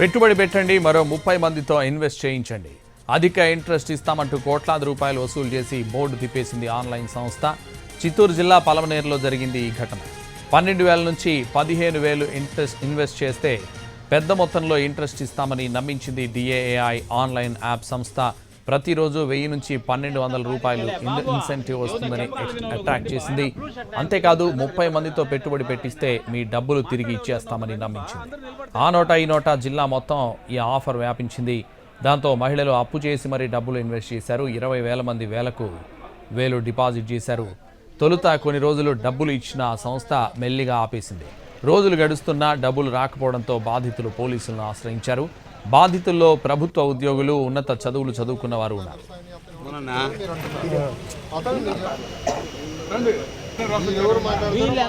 పెట్టుబడి పెట్టండి మరో ముప్పై మందితో ఇన్వెస్ట్ చేయించండి. అధిక ఇంట్రెస్ట్ ఇస్తామంటూ కోట్లాది రూపాయలు వసూలు చేసి బోర్డు తిప్పేసింది ఆన్లైన్ సంస్థ. చిత్తూరు జిల్లా పలమనేరులో జరిగింది ఈ ఘటన. పన్నెండు వేల నుంచి పదిహేను వేలు ఇంట్రెస్ట్ ఇన్వెస్ట్ చేస్తే పెద్ద మొత్తంలో ఇంట్రెస్ట్ ఇస్తామని నమ్మించింది డిఏఏఐ ఆన్లైన్ యాప్ సంస్థ. ప్రతిరోజు వెయ్యి నుంచి పన్నెండు వందల రూపాయలు ఇన్సెంటివ్ వస్తుందని అట్రాక్ట్ చేసింది. అంతేకాదు ముప్పై మందితో పెట్టుబడి పెట్టిస్తే మీ డబ్బులు తిరిగి ఇచ్చేస్తామని నమ్మించింది. ఆ నోట ఈ నోట జిల్లా మొత్తం ఈ ఆఫర్ వ్యాపించింది. దాంతో మహిళలు అప్పు చేసి మరీ డబ్బులు ఇన్వెస్ట్ చేశారు. ఇరవై వేల మంది వేలకు వేలు డిపాజిట్ చేశారు. తొలుత కొన్ని రోజులు డబ్బులు ఇచ్చిన సంస్థ మెల్లిగా ఆపేసింది. రోజులు గడుస్తున్నా డబ్బులు రాకపోవడంతో బాధితులు పోలీసులను ఆశ్రయించారు. బాధితుల్లో ప్రభుత్వ ఉద్యోగులు ఉన్నత చదువులు చదువుకున్న వారు ఉన్నారు వీళ్ళ